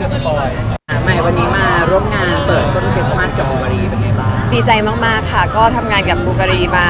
จะสปอยอะใหม่วันนี้มาร่วมงานเปิดต้นคริสต์มาสกับบูการีเป็นไงบ้างดีใจมากๆค่ะ ก็ทำงานกับบูการีมา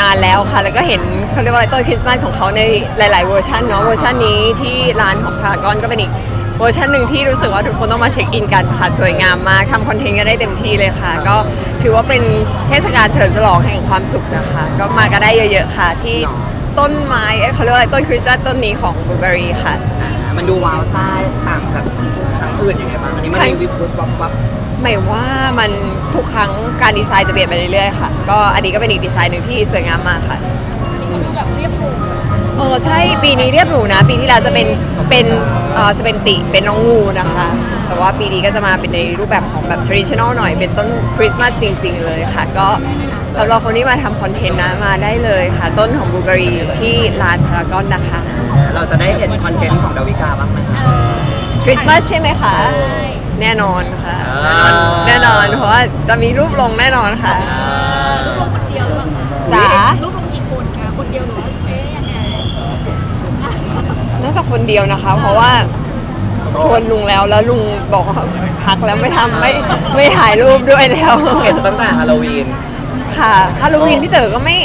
นานแล้วค่ะ แล้วก็เห็นเขาเรียกว่าอะไรต้นคริสต์มาสของเขาในหลาย ๆ เวอร์ชันเนาะเวอร์ชันนี้ที่ร้านของพารากอนก็เป็นอีกเวอร์ชันหนึ่งที่รู้สึกว่าทุกคนต้องมาเช็คอินกันค่ะสวยงามมากทำคอนเทนต์กันได้เต็มที่เลยค่ะ ก็ถือว่าเป็นเทศกาลเฉลิมฉลองแห่งความสุขนะคะ ก็มากันได้เยอะ ๆ ค่ะที่ต้นไม้เอ้ยเขาเรียกว่าอะไรต้นคริสต์มาสต้นนี้ของบูการีค่ะ อะ มันดูว้าวซ่าต่างจากครั้งอื่นยังไงบ้างอันนี้มันครั้งมีวิบวิบวับวับหมายว่ามันทุกครั้งการดีไซน์จะเปลี่ยนไปเรื่อยๆค่ะ ก็อันนี้ก็เป็นอีกดีไซน์หนึ่งที่สวยงามมากค่ะมันดูแบบเรียบหรูเออใช่ปีนี้เรียบหรูนะ ปีที่แล้วจะเป็นเป็นเออจะเป็นติเป็นน้องงูนะคะ แต่ว่าปีนี้ก็จะมาเป็นในรูปแบบของแบบ traditional หน่อยเป็นต้นคริสต์มาสจริง ๆ เลยค่ะ ก็สำหรับคนที่มาทำคอนเทนต์นะมาได้เลยค่ะ ต้นของบูการีที่ร้านพารากอนนะคะ เราจะได้เห็นคอนเทนต์ของดาวิกาบ้างไหมคะ คริสต์มาสใช่ไหมคะ แน่นอนค่ะ อ่า แน่นอนเพราะว่าจะมีรูปลงแน่นอนค่ะรูปลงคนเดียวหรือเปล่าคะจ๋ารูปลงกี่คนคะคนเดียวหรือว่าเอ๊ยยังไงน่าจะคนเดียวนะคะ เพราะว่าชวนลุงแล้วแล้วลุงบอกว่าพักแล้วไม่ทำไม่ไม่ถ่ายรูปด้วยแล้ว เห็นตั้งแต่ฮาโลวีน ค่ะฮาโลวีนพี่เต๋อก็ไม่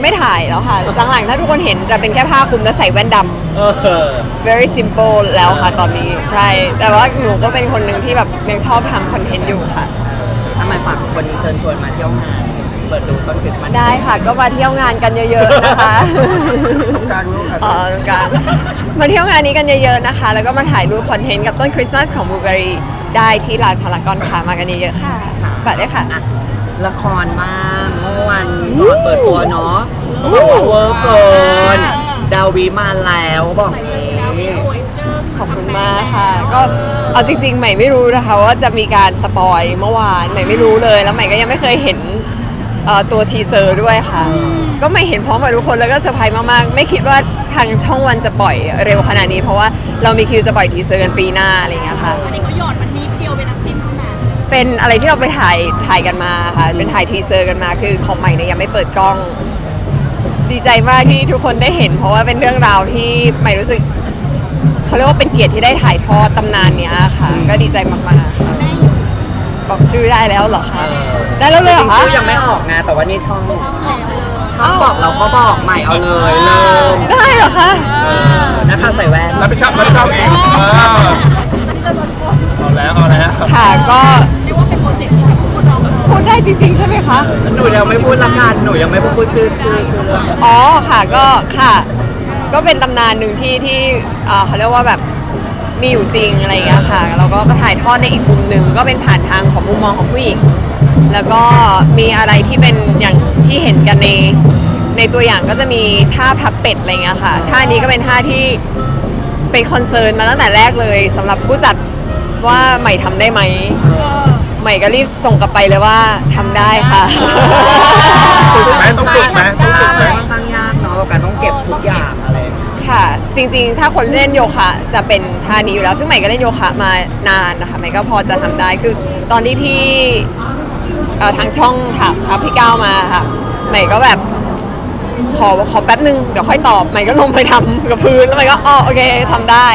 ไม่ถ่ายแล้วค่ะ หลังๆ ถ้าทุกคนเห็นจะเป็นแค่ผ้าคลุมแล้วใส่แว่นดเออำ very simple แล้วค่ะตอนนี้ใช่ แต่ว่าหนูก็เป็นคนหนึ่งที่แบบยังชอบทำคอนเทนต์อยู่ค่ะ ทำไมฝากคนเชิญชวนมาเที่ยวงาน เปิดดูต้นคริสต์มาสได้ค่ะก็มาเที่ยวงานกันเยอะๆนะคะ กลางรูปเออตรงกลางมาเที่ยวงานนี้กันเยอะๆนะคะ แล้วก็มาถ่ายรูปคอนเทนต์กับต้นคริสต์มาสของบูการีได้ที่ร้านพารากอนค่ะมากันเยอะๆค่ะฝากด้วยค่ะ อะ ละครบ้างเมื่ อวันก่อนเปิดตัวเนาะบอกว่าเวอร์เกินดาวีมาแล้วบอกนี้สวยขอบคุณมากค่ะ ก็เอาจริง ๆ ใหม่ไม่รู้นะคะว่าจะมีการสปอยเมื่อวานใหม่ไม่รู้เลย แล้วใหม่ก็ยังไม่เคยเห็นเอ่อตัวทีเซอร์ด้วยค่ะ ก็ไม่เห็นพร้อมกับทุกคนแล้วก็เซอร์ไพรส์มากๆ ไม่คิดว่าทางช่องวันจะปล่อยเร็วขนาดนี้ เพราะว่าเรามีคิวจะปล่อยทีเซอร์กันปีหน้าอะไรอย่างเงี้ยค่ะ อันนี้เขาหยอดมันนิดเดียวเป็ เป็นอะไรที่เราไปถ่ายถ่ายกันมาค่ะ เป็นถ่ายทีเซอร์กันมา คือของใหม่เนี่ยยังไม่เปิดกล้อง ดีใจมากที่ทุกคนได้เห็น เพราะว่าเป็นเรื่องราวที่ใหม่รู้สึกเขาเรียกว่าเป็นเกียรติที่ได้ถ่ายทอดตำนานเนี้ยค่ะ ก็ดีใจมากๆค่ะได้อยู่บอกชื่อได้แล้วเหรอเอคะอได้แล้วเลยเหรอจริงคะๆชื่อยังไม่ออกนะแต่ว่านี่ช่องเอาเลยช่องบอกเราก็บอกใหม่เอาเลยเริ่มได้เหรอคะนะคะใส่แว่นรับผิดชอบรับผิดชอบเองอ่าเอา แล้วเอาแล้วค่ะก็เรียกว่าเป็นโปรเจกต์ที่แบบทุกคนรอคอยพูดได้จริง ๆ ใช่ไหมคะ หนูยังไม่พูดละกันหนูยังไม่พูดชื่อชื่อชื่อเรื่องอ๋อค่ะก็ค่ะ ก็เป็นตำนานหนึ่งที่ที่เอ่อเขาเรียกว่าแบบมีอยู่จริงอะไรอย่างเงี้ยค่ะแล้วก็ถ่ายทอดในอีกมุมหนึ่งก็เป็นผ่านทางของมุมมองของผู้หญิงแล้วก็มีอะไรที่เป็นอย่างที่เห็นกันในในตัวอย่างก็จะมีท่าพับเป็ดอะไรเงี้ยค่ะท่านี้ก็เป็นท่าที่เป็นคอนเซิร์นมาตั้งแต่แรกเลยสำหรับผู้จัด ว่าใหม่ทำได้ไหม ใหม่ก็รีบส่งกลับไปเลยว่าทำได้ค่ะ ฝึกไหมต้องฝึกไหมต้องฝึกไหม ค่อนข้างยากเนาะกับการต้องเก็บทุกอย่างอะไร ค่ะ จริง ๆ ถ้าคนเล่นโยคะจะเป็นท่านี้อยู่แล้ว ซึ่งใหม่ก็เล่นโยคะมานานนะคะใหม่ก็พอจะทำได้คือตอนที่พี่เอ่อทางช่องถามทักพี่ก้าวมาค่ะใหม่ก็แบบ ขอขอแป๊บนึงเดี๋ยวค่อยตอบใหม่ก็ลงไปทำกับพื้นแล้วใหม่ก็อ๋อโอเคทำได้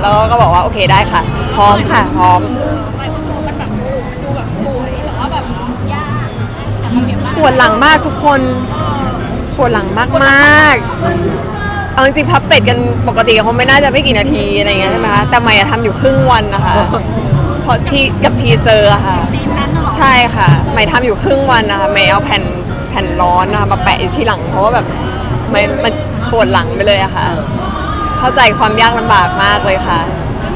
แล้วก็บอกว่าโอเคได้ค่ะ พร้อมค่ะ พร้อม หลายคนรู้ว่ามันแบบโอ้มันดูแบบสวยแต่ว่าแบบยากแต่มันเก็บร่างปวดหลังมากทุกคนปวดหลังมากมากๆเอาจริงๆพับเป็ดกันปกติคงไม่น่าจะไม่กี่นาทีอะไรอย่างเงี้ยใช่ไหมคะแต่ใหม่อะทำอยู่ครึ่งวันนะคะเพราะที่กับทีเซอร์อะค่ะ ซีนนั้นน่ะเหรอใช่ค่ะใหม่ทำอยู่ครึ่งวันนะคะใหม่เอาแผ่น แผ่นร้อนนะคะมาแปะอยู่ที่หลัง เพราะว่าแบบใหม่มันปวดหลังไปเลยอะค่ะ เข้าใจความยากลำบากมากเลยค่ะ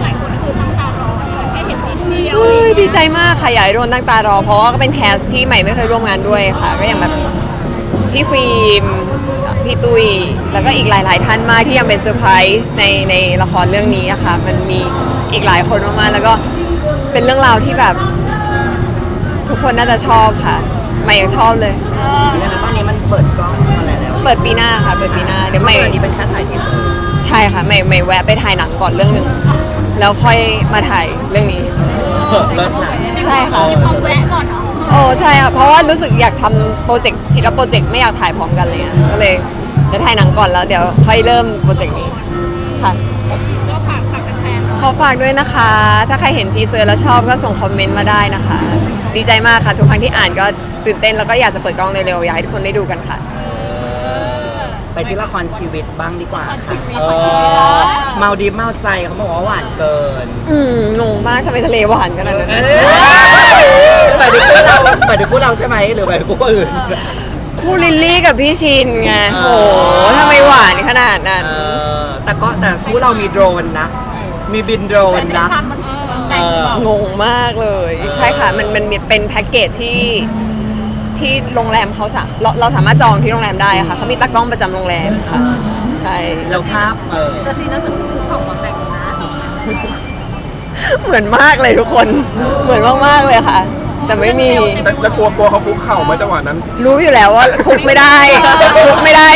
หลายคนคือตั้งตารอแค่เห็นทีเดียวเฮ้ยดีใจมากค่ะอยากให้โดนตั้งตารอ เพราะว่าก็เป็นแคสที่ใหม่ไม่เคยร่วมงานด้วยค่ะ ก็อย่างแบบพี่ฟิล์มพี่ตุ้ยแล้วก็อีกหลาย ๆ ท่านมากที่ยังเป็นเซอร์ไพรส์ในในละครเรื่องนี้อะค่ะมันมีอีกหลายคนมากๆแล้วก็เป็นเรื่องราวที่แบบ ทุกคนน่าจะชอบค่ะ ใหม่ยังชอบเลยเรื่องนั้นตอนนี้มันเปิดกล้องอะไรแล้วเปิดปีหน้าค่ะ เปิดปีหน้าเดี๋ยวใหม่อันนี้เป็นแค่ถ่ายทีเซอร์ใช่ค่ะใหม่ใหม่แวะไปถ่ายหนังก่อนเรื่องหนึ่งแล้วค่อยมาถ่ายเรื่องนี้ เลิศหนักใช่ค่ะ มีความแวะก่อนเนาะโอ้ใช่ค่ะเพราะว่ารู้สึกอยากทำโปรเจกต์ทีละโปรเจกต์ไม่อยากถ่ายพร้อมกันเลยอะก็เลยเดี๋ยวถ่ายหนังก่อนแล้ว เดี๋ยวค่อยเริ่มโปรเจกต์นี้ค่ะก็ฝากฝากแฟนๆเนาะขอฝากด้วยนะคะ ถ้าใครเห็นทีเซอร์แล้วชอบก็ส่งคอมเมนต์มาได้นะคะ ดีใจมากค่ะทุกครั้งที่อ่านก็ตื่นเต้นแล้วก็อยากจะเปิดกล้องเร็วๆอยากให้ทุกคนได้ดูกันค่ะ ไปที่ละครชีวิตบ้างดีกว่าค่ะชีวิตเออเมาดีเมาใจเขาบอกว่าหวานเกินอืมงงมากทำไมทะเลหวานขนาดนั้นหมายถึงคู่เราหมายถึงคู่เราใช่ไหมหรือหมายถึงคู่อื่น คู่ลิลลี่กับพี่ชินไงเอโอ้อโหทำไมหวานขนาดนั้น เออแต่ก็แต่คู่เรามีโดรนนะ มีบินโดรนนะชามันแต่งเอองงมากเลย ใช่ค่ะ มันมันเป็นแพ็กเกจที่ที่โรงแรมเขาสาเราเราสามารถจองที่โรงแรมได้ค่ะเขามีตากล้องประจำโรงแรมค่ะ ใช่แล้วภาพเออแต่ซีนั้นเหมือนภูเขามาแต่งนะเหมือนมากเลยทุกคน เหมือนมากๆเลยค่ะ แต่ไม่มี แล้วแล้วกลัวกลัวเขาคุกเข่าไหมาจังหวะนั้น รู้อยู่แล้วว่าคุกไม่ได้คุกไม่ได้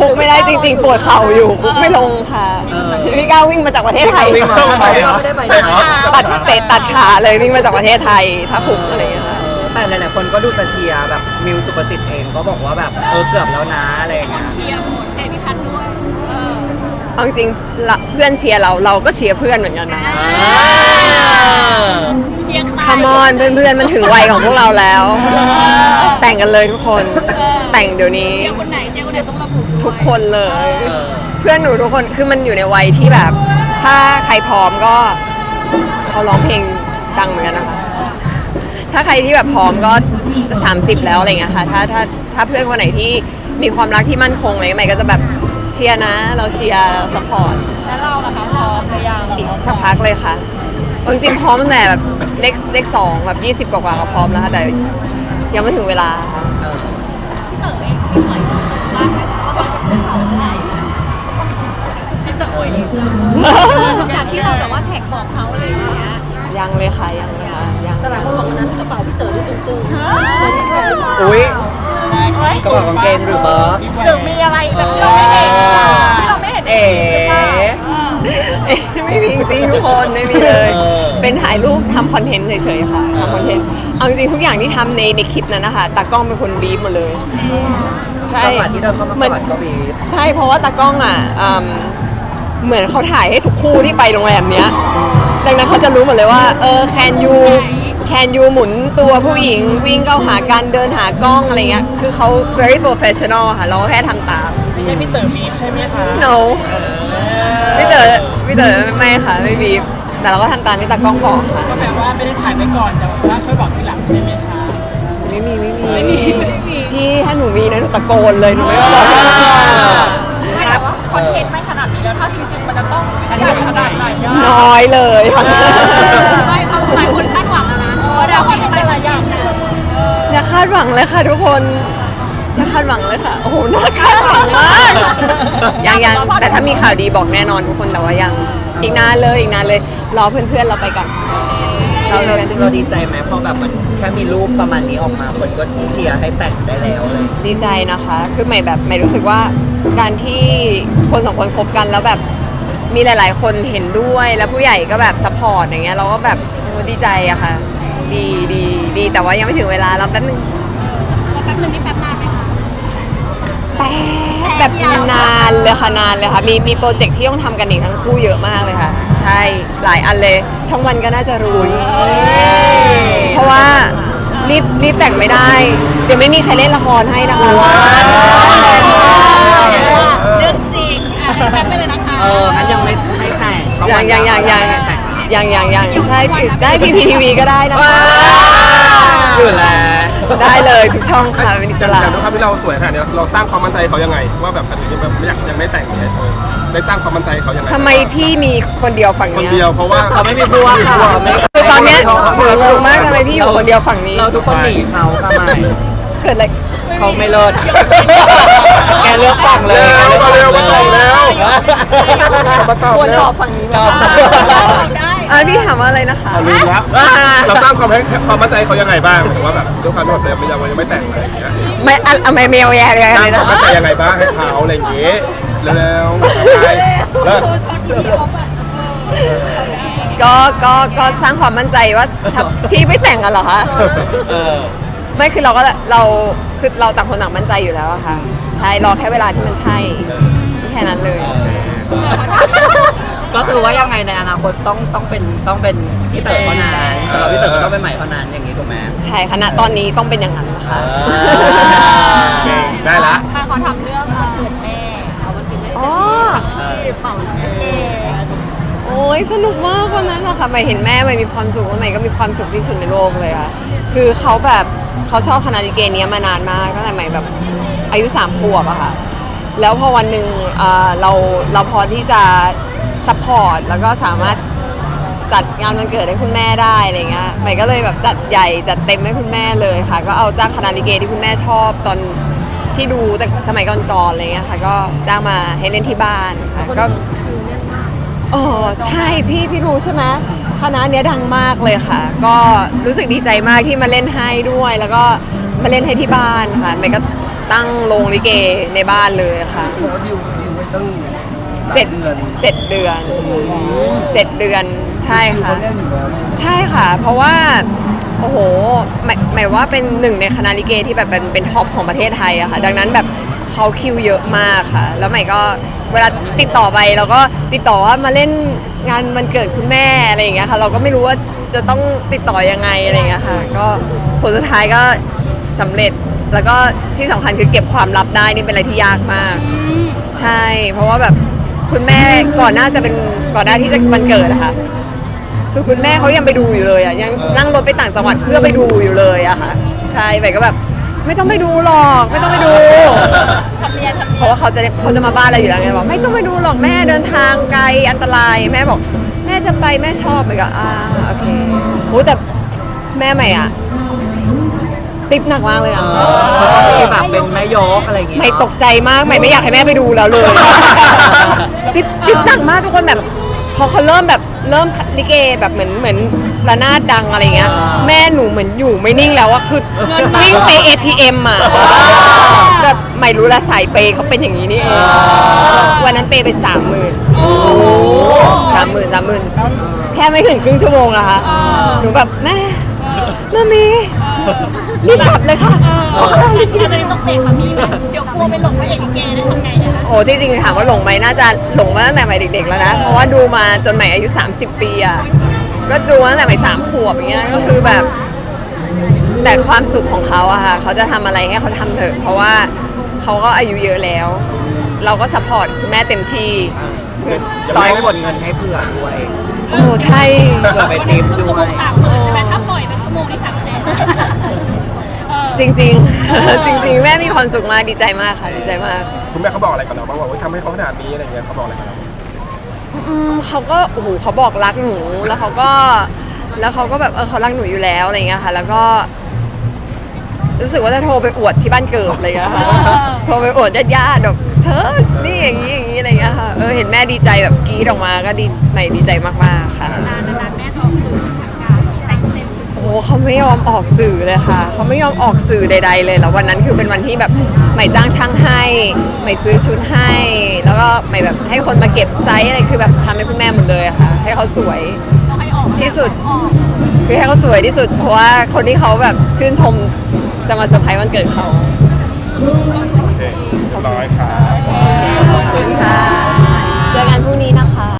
คุกไม่ได้จริงๆปวดเข่าอยู่คุกไม่ลงค่ะเออพี่ก้าววิ่งมาจากประเทศไทยวิ่งมา ไม่ได้เหรอไม่ได้ไปไม่เหรอ ตัดเตะตัดขาเลยวิ่งมาจากประเทศไทยถ้าคุกอะไรอย่างเงี้ยค่ะ แต่หลายๆคนก็ดูจะเชียร์แบบมิวสุประสิทธิ์เองก็บอกว่าแบบเออเกือบแล้วนะอะไรอย่างเงี้ย เชียร์หมดเจพิพัฒน์ด้วย เออเอาจริงๆละเพื่อนเชียร์เราเราก็เชียร์เพื่อนเหมือนกันนะเชียร์ใคร คามอนเพื่อนๆมันถึงวัยของพวกเราแล้ว แต่งกันเลยทุกคน แต่งเดี๋ยวนี้ เชียร์คนไหนเชียร์คนไหนต้องระบุด้วยทุกคนเลย เออเพื่อนหนูทุกคนคือมันอยู่ในวัยที่แบบ ถ้าใครพร้อมก็เขาร้องเพลงดังเหมือนกันนะคะ ถ้าใครที่แบบพร้อมก็ 30 แล้วอะไรเงี้ยค่ะ ถ้าถ้าถ้าเพื่อนคนไหนที่มีความรักที่มั่นคงอะไรใหม่ก็จะแบบเชียร์นะ เราเชียร์เราสปอร์ตแล้วเราล่ะคะพร้อมหรือยังอีกสักพักเลยค่ะเอาจริงๆพร้อมตั้งแต่แบบเลขเลขสองแบบยี่สิบกว่าๆก็พร้อมแล้วค่ะแต่ยังไม่ถึงเวลาค่ะ เออพี่ เต๋อเองพี่ปล่อยเจอบ้างไหมคะว่าเขาจะภูเขาเมื่อไหร่พี่เต๋อโอยจากที่เราแบบว่าแท็กบอกเขาอะไรอย่างเงี้ยยังเลยค่ะยังเลยค่ะยังแต่หลายคนบอกวันนั้นกระเป๋าพี่เต๋อดูตุ้งๆอุ้ยกระเป๋ากางเกงหรือเปล่าหรือมีอะไรแบบที่เราไม่เห็นที่เราไม่เห็นเอ๋เอ๊ะไม่มีจริงๆทุกคนไม่มีเลย เออเป็นถ่ายรูปทำคอนเทนต์เฉยๆค่ะทำคอนเทนต์เอาจริงๆทุกอย่างที่ทำในในคลิปนั้นนะคะตากล้องเป็นคนบีบหมาเลยใช่จังหวะที่เดินเข้ามาหมืก่อนก็มีใช่เพราะว่าตากล้องอะอืมเหมือนเขาถ่ายให้ทุกคู่ที่ไปโรงแรมเนี้ยดังนั้นเขาจะรู้หมดเลยว่าเออแคนยูแคนยูหมุนตัวผู้หญิงวิ่งเข้าหากันเดินหากล้องอะไรเงี้ยคือเขา very professional ค่ะ เราก็แค่ทำตาม ไม่ใช่พี่เต๋อบีบใช่ไหมคะ no พี่เต๋อพี่เต๋อไม่ค่ะ ไม่บีบ แต่เราก็ทำตามที่ตากล้องบอกค่ะ ก็แปลว่าไม่ได้ถ่ายไว้ก่อนแต่ว่าค่อยบอกทีหลังใช่ไหมคะไม่มีไม่มีไม่มีพี่ถ้าหนูมีนะหนูตะโกนเลยหนูไม่บอกไม่แต่ว่าคอนเทนต์ไม่ขนาดนี้แล้วถ้าจริงๆมันจะต้องใหญ่ขนาดไหนอะน้อยเลยค่ะไม่เขาหลายคนคาดหวังแล้วนะเพราะเราคอนเทนต์เป็นหลายอย่างนะอย่าคาดหวังเลยค่ะทุกคนอย่าคาดหวังเลยค่ะ โอ้โหน่าคาดหวังมากยังยังแต่ถ้ามีข่าวดีบอกแน่นอนทุกคนแต่ว่ายัง อีกนานเลยอีกนานเลยรอเพื่อนๆเราไปก่อนจริงเราจริงเราดีใจไหมเพราะแบบมันแค่มีรูปประมาณนี้ออกมาคนก็เชียร์ให้แต่งได้แล้วเลย ดีใจนะคะ คือใหม่แบบใหม่รู้สึกว่าการที่คนสองคนคบกันแล้วแบบมีหลายๆ คนเห็นด้วยแล้วผู้ใหญ่ก็แบบซัพพอร์ตอย่างเงี้ยเราก็แบบโอ้ดีใจอะค่ะ ดีดีดีแต่ว่ายังไม่ถึงเวลาเราแป๊บนึงแป๊บนึงนี่แป๊บนานไหมคะ แป๊บ แบบนานเลยค่ะนานเลยค่ะมีมีโปรเจกต์ที่ต้องทำกันอีกทั้งคู่เยอะมากเลยค่ะ ใช่หลายอันเลยช่องวันก็น่าจะรู้เพราะว่ารีบรีบแต่งไม่ได้ เดี๋ยวไม่มีใครเล่นละครให้นะคะเรื่องจริงอะแป๊บไปเลยนะคะเอองั้นยังไม่ให้แต่งสอยัวังนยังยังยังไม่ให้แต่งยังยังยังใช่ได้พีพีทีวีก็ได้นะคะ อยู่แล้ว ได้เลยทุกช่องค่ะเป็นอิสแต่ระแต่ด้วยความที่เราสวยขนาดนี้เราสร้างความมั่นใจให้เขายังไง ว่าแบบอันนี้แบบไม่อยากยังไม่แต่งเนี่ยเออได้สร้างความมั่นใจให้เขายังไงทำไมพี่มีคนเดียวฝั่งคนเนี้เดียยวเพราะว่าเขาไม่มีพวกค่ะเขาไม่คือตอนเนี้ยหนูงงมากทำไมพี่อยู่คนเดียวฝั่งนี้เราทุกคนหนีเขาทำไมเกิดอะไรเขาไม่เลิศแกเลือกฝั่งเลยเร็วมาเร็วมาตอบแล้วมาตอบควรแล้ตวอบฝั่งนี้ตอบได้ อะพี่ถามว่าอะไรนะคะเอาลืมละเราสร้างความให้ความมั่นใจให้เขายังไงบ้างหมายถึงว่าแบบด้วยความที่แบบยังยังไม่แต่งอะไรอย่างเงี้ยไม่อะอะไม่เมลแย่เลยสร้างนะความมั่นใจยังไงบ้างให้เขาอะไรอย่างเงี้ยเร็วๆไปเลิกคือช็อตอีพีเขาแบบเออเขาได้ก็ก็ก็สร้างความมั่นใจว่าถ้าที่ไม่แต่งกันเหรอคะ เออไม่คือเราก็เราคือเราต่างคนต่างมั่นใจอยู่แล้วอะค่ะ ใช่รอแค่เวลาที่มันใช่แค่นั้นเลย ก็คือว่ายังไงในอนาคตต้องต้องเป็นต้องเป็นพี่เต๋อเท่านั้นสำหรับพี่เต๋อก็ต้องเป็นใหม่เท่านั้นอย่างนี้ถูกไหม ใช่ค่ะณตอนนี้ต้องเป็นอย่างนั้นนะคะเออโอเคได้ละถ้าเขาทำเรื่องวันเกิดแม่เอาวันเกิดแม่อ๋อ ที่เป่าเค้กโอ้ยสนุกมากวันนั้นอะค่ะใหม่เห็นแม่ใหม่มีความสุขแล้วใหม่ก็มีความสุขที่สุดในโลกเลยค่ะคือเขาแบบเขาชอบคณะลิเกเนี้ยมานานมากตั้งแต่ใหม่แบบอายุสามขวบอะค่ะแล้วพอวันหนึ่งเอ่อเราเราพอที่จะ ซัพพอร์ตแล้วก็สามารถจัดงานวันเกิดให้คุณแม่ได้อะไรเงี้ยใหม่ก็เลยแบบจัดใหญ่จัดเต็มให้คุณแม่เลยค่ะ ก็เอาจ้างคณะลิเกที่คุณแม่ชอบตอนที่ดูแต่สมัยก่อนๆอะไรเงี้ยค่ะ ก็จ้างมาให้เล่นที่บ้านค่ะก็อ๋อใช่พี่พี่รู้ใช่ไหมคณะเนี้ยดังมากเลยค่ะ ก็รู้สึกดีใจมากที่มาเล่นให้ด้วย แล้วก็มาเล่นให้ที่บ้านค่ะใหม่ก็ตั้งโรงลิเกในบ้านเลยค่ะ เจ็ดเจ็ดเดือนเจ็ดเดือนใช่ค่ะใช่ค่ะ เพราะว่าโอ้โหหมายหมายว่าเป็นหนึ่งในคณะลิเกที่แบบเป็นเป็นท็อปของประเทศไทยอะค่ะ ดังนั้นแบบเขาคิวเยอะมากค่ะ แล้วใหม่ก็เวลาติดต่อไปเราก็ติดต่อว่ามาเล่นงานมันเกิดคุณแม่อะไรอย่างเงี้ยค่ะ เราก็ไม่รู้ว่าจะต้องติดต่อยังไงอะไรอย่างเงี้ยค่ะ ก็ผลสุดท้ายก็สำเร็จแล้วก็ที่สำคัญคือเก็บความลับได้นี่เป็นอะไรที่ยากมาก ใช่ เพราะว่าแบบ คุณแม่ก่อนหน้าจะเป็นก่อนหน้าที่จะวันเกิดอะค่ะคือคุณแม่เขายังไปดูอยู่เลยอะยังนั่งรถไปต่างจังหวัดเพื่อไปดูอยู่เลยอะค่ะใช่ใบก็แบบ ไม่ต้องไปดูหรอกไม่ต้องไปดู ทำเนียนทำเพเนียราะนว่าเขาจะเขาจะมาบ้านเราอยู่แล้วไงบอกไม่ต้องไปดูหรอกแม่เดินทางไกลอันตรายแม่บอก แม่จะไปแม่ชอบไปก็อ่าโอเคโอ้แต่แม่ใหม่อะติดหนักมากเลยอะเพราะว่ามีแบบเป็นแม่ยกอะไรอย่างเงี้ยไม่ตกใจมากไม่ไม่อยากให้แม่ไปดูแล้วเลย ติดติดหนักมากทุกคนแบบ พอเขาเริ่มแบบเริ่มลิเกแบบเหมือนเหมือนระนาดดังอะไรเงี้ย แม่หนูเหมือนอยู่ไม่นิ่งแล้วอะคือวิ่งไป ATM อะแบบไม่รู้ละสายเปย์เขาเป็นอย่างนี้นี่เองวันนั้นเปย์ไปสามหมื่นสามหมื่นสามหมื่นแค่ไม่ถึงครึ่งชั่วโมงนะคะหนูแบบแม่แม่มี รีบกลับเลยค่ะเราจะต้องเตะแบบนี้ไหมเดี๋ยวกลัวไปหลงพระเอกลิเกได้ทำไงอะคะโอ้ที่จริงถามว่าหลงไหมน่าจะหลงมาตั้งแต่ใหม่เด็ก ๆ แล้วนะ เพราะว่าดูมาจนใหม่อายุ 30 ปีอะก็ดูมาตั้งแต่ใหม่สามขวบอย่างเงี้ยก็คือแบบ แต่ความสุขของเขาอะค่ะเขาจะทำอะไรให้เขาทำเถอะ เพราะว่าเขาก็อายุเยอะแล้ว เราก็สปอร์ตคุณแม่เต็มที่คือต่อยกดเงินให้เผื่อด้วยโอ้ใช่เผื่อไปติปชั่วด้โมวยงสามหมื่นใช่ไหม ถ้าปล่อยเป็นชั่วโมงนี่สามแสนเออจริง ๆ จริง ๆ แม่มีความสุขมากดีใจมากค่ะดีใจมากคุณแม่เขาบอกอะไรกับเราบ้างว่าเฮ้ยทำให้เขาขนาดนี้อะไรเงี้ยเขาบอกอะไรกับเราอืมเขาก็โอ้โหเขาบอกรักหนูแล้วเขาก็ แล้วเขาก็แบบเออเขารักหนูอยู่แล้วอะไรเงี้ยค่ะ แล้วก็ รู้สึกว่าจะโทรไปอวดที่บ้านเกิดอะไรเงี้ยค่ะโทรไปอวดญาติๆแบบเธอนี่อย่างนี้อย่างนี้อะไรเงี้ยค่ะเออเห็นแม่ดีใจแบบกรี๊ดออกมาก็ดีใหม่ดีใจมากๆค่ะ นานนานๆแม่ เขาไม่ยอมออกสื่อเลยค่ะ เขาไม่ยอมออกสื่อใด ๆ เลย แล้ววันนั้นคือเป็นวันที่แบบใหม่จ้างช่างให้ ใหม่ซื้อชุดให้ แล้วก็ใหม่แบบให้คนมาเก็บไซส์อะไรคือแบบทำให้คุณแม่หมดเลยอะค่ะ ให้เขาสวยต้องให้ออกที่สุดออกคือให้เขาสวยที่สุด เพราะว่าคนที่เขาแบบชื่นชมจะมาเซอร์ไพรส์วันเกิดเขาโอเคเรียบร้อยครับ ขอบคุณค่ะ เจอกันพรุ่งนี้นะคะ